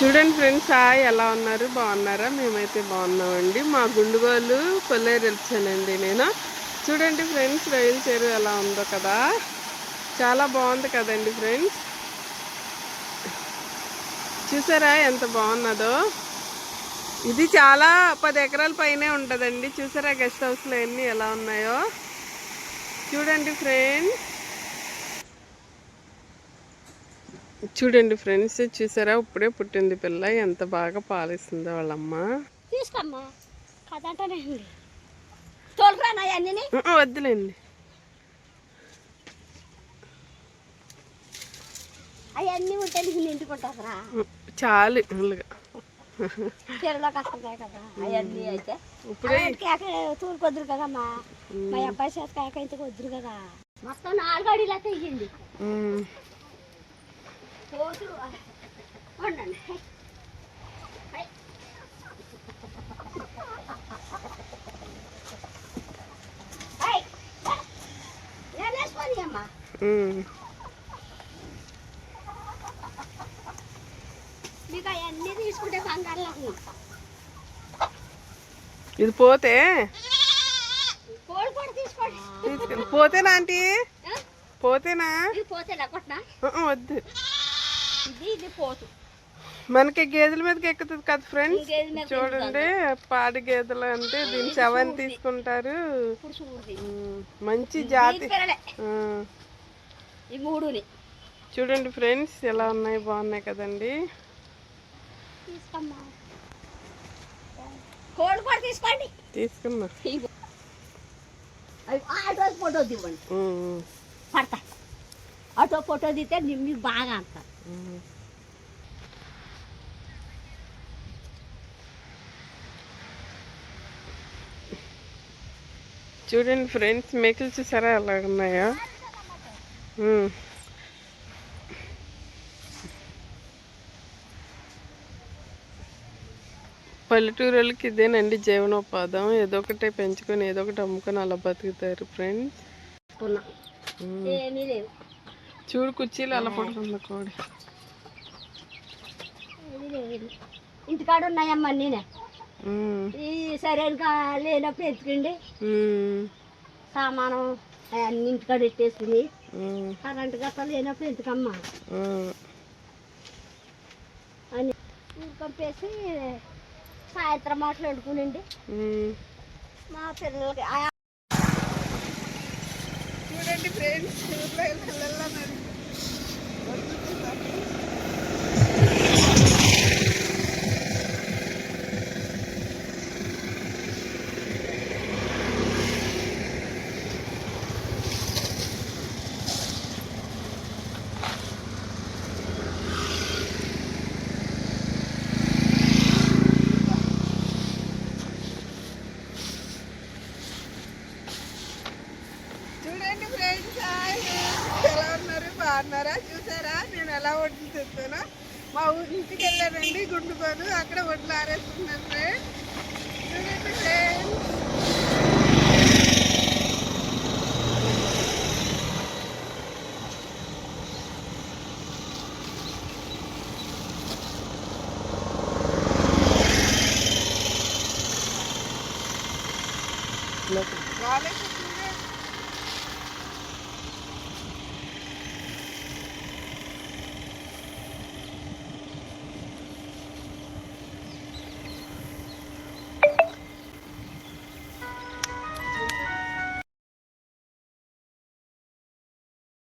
చూడండి friends hi ఎలా ఉన్నారు? బాగున్నారా? మేమైతే బాగున్నామండి. మా గుండుగోలు కొల్లేరు వెళ్తానండి నేను. చూడండి ఫ్రెండ్స్ రైలు ఎలా ఉందో కదా. చాలా బాగుంది కదండి ఫ్రెండ్స్. చూసారా ఎంత బాగున్నదో? ఇది చాలా పది ఎకరాల పైనే ఉంటుందండి. చూసారా గెస్ట్ హౌస్లో ఎన్ని ఎలా ఉన్నాయో? చూడండి ఫ్రెండ్స్. చూడండి ఫ్రెండ్స్ చూసారా? ఇప్పుడే పుట్టింది పిల్ల. ఎంత బాగా పాలిస్తుందో వాళ్ళమ్మ. వద్దులేండి. చాలు కదా. ఇప్పుడే కదమ్మా మా అబ్బాయి చేత కేక వద్దురు కదా. మొత్తం నాలుగు అడిలా తెయ్యండి పోతు అమ్మా. మీకు అవన్నీ తీసుకుంటే బంగారు ఇది పోతే? పోతేనా ఆంటీ? పోతేనా? వద్దు. ఇది ఇది పోతు. మనకి గేదెల మీదకి ఎక్కుతుంది కదా ఫ్రెండ్స్ చూడండి పాడి గేదెలు అంటే దీని సెవెన్ తీసుకుంటారు. మంచి జాతి. చూడండి ఫ్రెండ్స్ ఎలా ఉన్నాయి బాగున్నాయి కదండి. తీసుకున్నా. ఫోటో దివ్వండి పడతా. ఆటో ఫోటో దిగితే మీకు బాగా అంత. చూడండి ఫ్రెండ్స్ మేకలు చూసారా? ఎలా ఉన్నాయో? ఉమ్. పల్లెటూరు వాళ్ళకి ఇదేనండి జీవనోపాధం. ఏదో ఒకటి పెంచుకొని ఏదో ఒకటి అమ్ముకొని అలా బతుకుతారు ఫ్రెండ్స్. చూడు కుర్చీలు అలా పడుతుంది కోడి. ఇంటికాడ ఉన్నాయమ్మా నేనే ఈ సరైనగా లేనప్పుడు ఎత్తుకండి సామానం అన్ని ఇంటికాడ పెట్టేసుకుని ఉమ్, కరెంట్ గట్ట లేనప్పుడు ఎందుకమ్మా. అని పంపేసి సాయంత్రం మాట్లాడుకునండి. మా పిల్లలకి ఆ- చూడండి ఫ్రెండ్స్ అండి ఫ్రెండ్స్ ఎలా ఉన్నారు? బాగున్నారా? చూసారా? నేను ఎలా వడ్లు తెస్తాను మా ఊరి ఇంటికి వెళ్ళానండి గుండుకోను అక్కడ వడ్లు ఆరేస్తున్నాను ఫ్రెండ్స్ చూడండి ఫ్రెండ్స్ వాళ్ళే